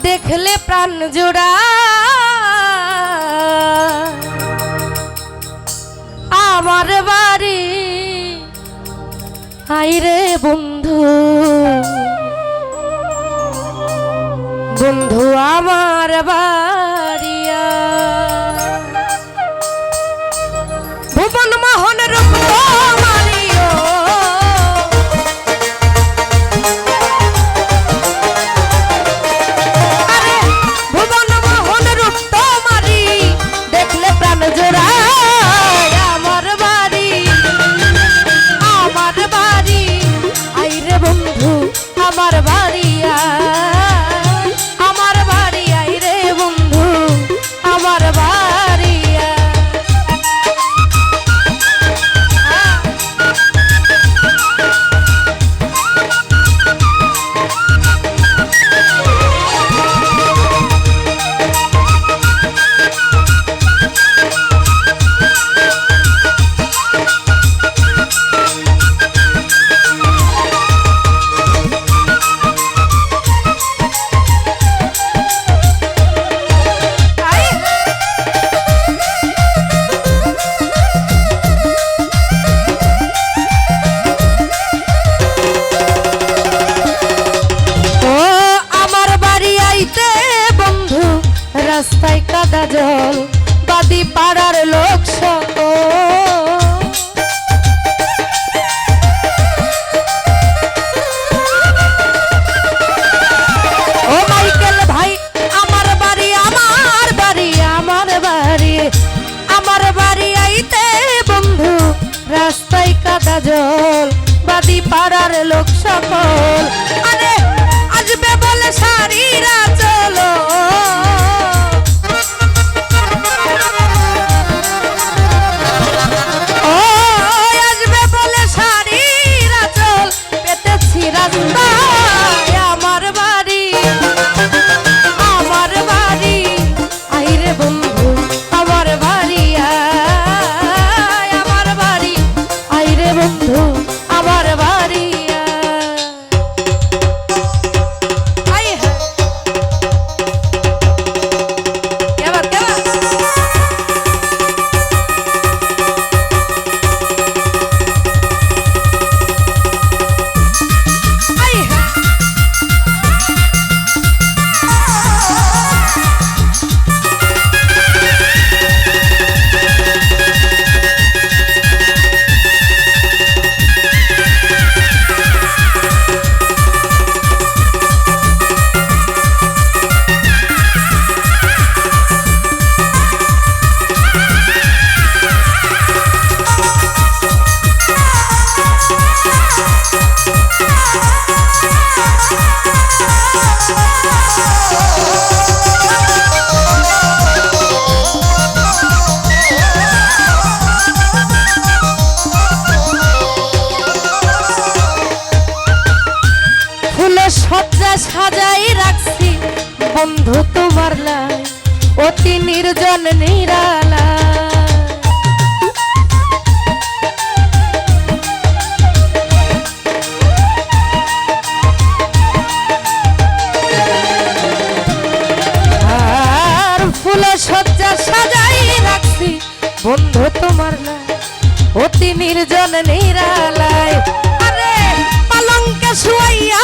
দেখলে প্রাণ জোড়া। আমার বাড়ি আইরে বন্ধু। বন্ধু আমার বাড়িয়া রাস্তায় কাদা জল, বাদি পাড়ার লোক জল, বাদি পাড়ার লোক সকল। আরে আসবে বলে সারিরা সাজাই রাখছি। বন্ধু তোমার লাই, অতি নির্জন নিরালা। সজ্জা রাখছি। বন্ধু তোমার লাই, অতি নির্জন নিরালায়। আরে, পালঙ্কে শুয়াইয়া